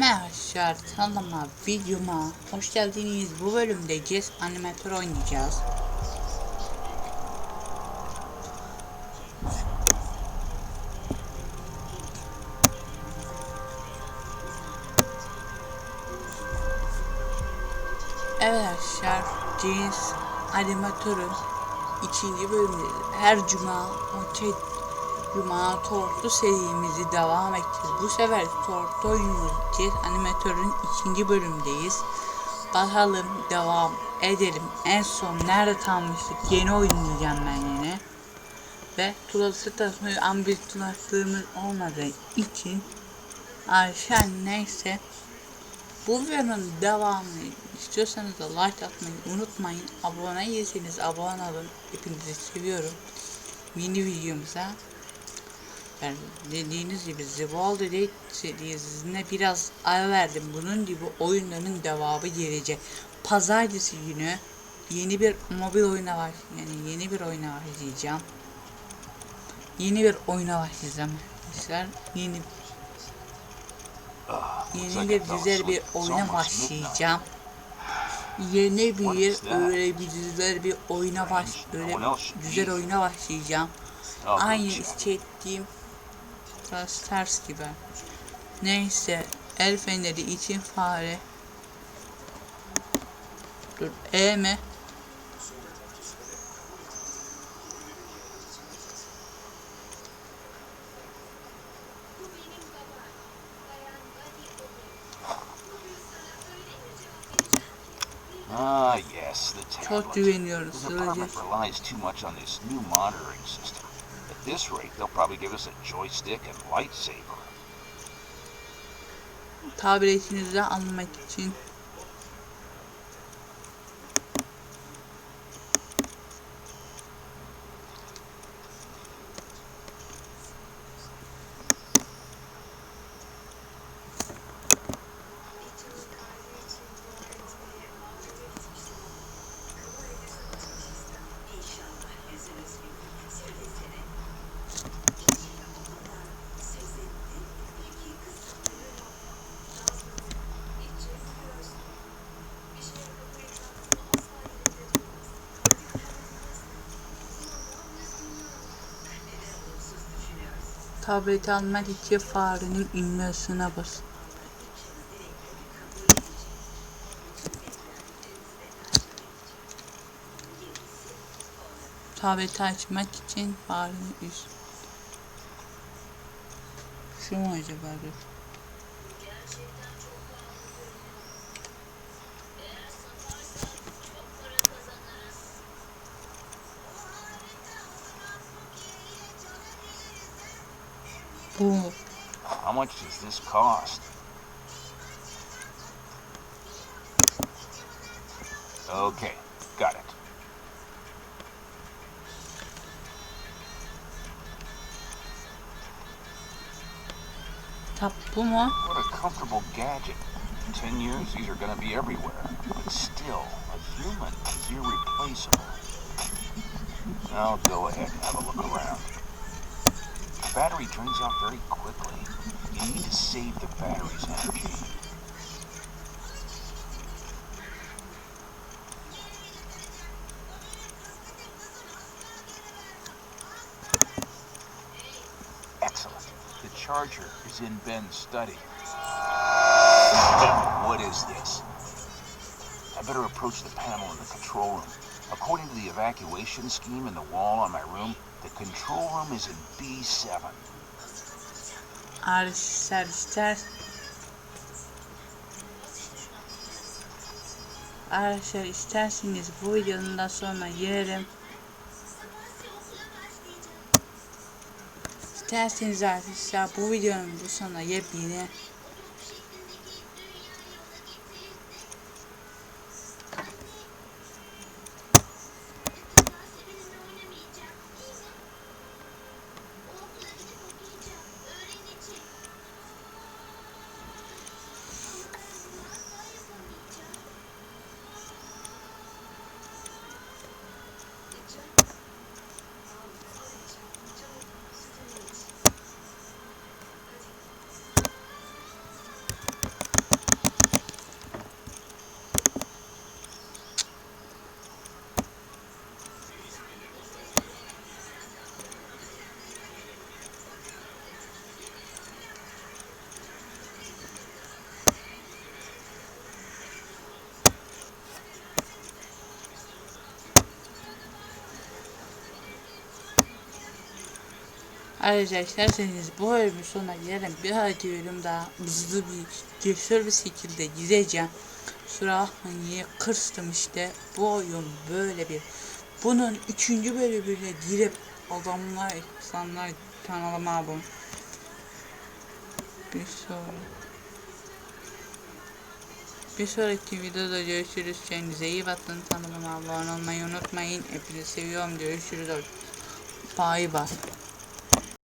Merhabalar kanalıma videoma hoş geldiniz. Bu bölümde Jazz animatör oynayacağız. Evet arkadaşlar Jazz animatörün ikinci bölümü her cuma okey Cuma Tortu serimizi devam edeceğiz. Bu sefer Tortu oynayacağız. Animatörün ikinci bölümdeyiz. Bakalım devam edelim. En son nerede kalmıştık? Yeni oynayacağım ben yine. Ve tulası tasmayı ambitülaklığımız olmadığı için Ayşe neyse bu videonun devamını istiyorsanız da like atmayı unutmayın. Abone değilseniz abone olun. Hepinizi seviyorum. Yeni videomuza yani dediğiniz gibi The Walking Dead serisine biraz ara verdim. Bunun gibi oyunların devamı gelecek. Pazartesi günü yeni bir mobil oyuna var. Yani yeni bir oyuna başlayacağım. Yeni bir oyuna başlayacağım. Arkadaşlar yeni yeni bir güzel bir oyuna başlayacağım. Yeni bir öyle bir güzel bir oyuna baş öyle güzel oyuna başlayacağım. Aynı hissettiğim Ters ters gibi. Neyse. El feneri için fare. Dur. E mi? Ah, yes, the tablet. The department relies too much on this new monitoring system. At this rate, they'll probably give us a joystick and lightsaber. Tabletinizi almak için tableti almak için farenin inmesine bas. Tableti açmak için farenin üst. Şu mu acaba? Dur. How much does this cost? Okay, got it. What a comfortable gadget. In ten years, these are gonna be everywhere. But still, a human is irreplaceable. Now go ahead and have a look around. Battery drains out very quickly. You need to save the battery's energy. Excellent. The charger is in Ben's study. What is this? I better approach the panel in the control room. According to the evacuation scheme in the wall on my room, the control room is in B7. Arkadaşlar ister Arkadaşlar isterseniz bu videonun da sonra girelim. İsterseniz arkadaşlar bu videonun bu sonra yepyeni Ayrıca isterseniz bu bölümün sonuna gelelim. Bir hadi bölüm daha hızlı bir cesur bir şekilde gideceğim. Bakmayın niye kırstım işte. Bu oyun böyle bir. Bunun üçüncü bölümüne girip adamlar, insanlar kanalıma abone. Bir sonraki. Bir sonraki videoda görüşürüz. Kendinize iyi bakın. Kanalıma abone olmayı unutmayın. Hepinizi seviyorum. Görüşürüz. Bay bay.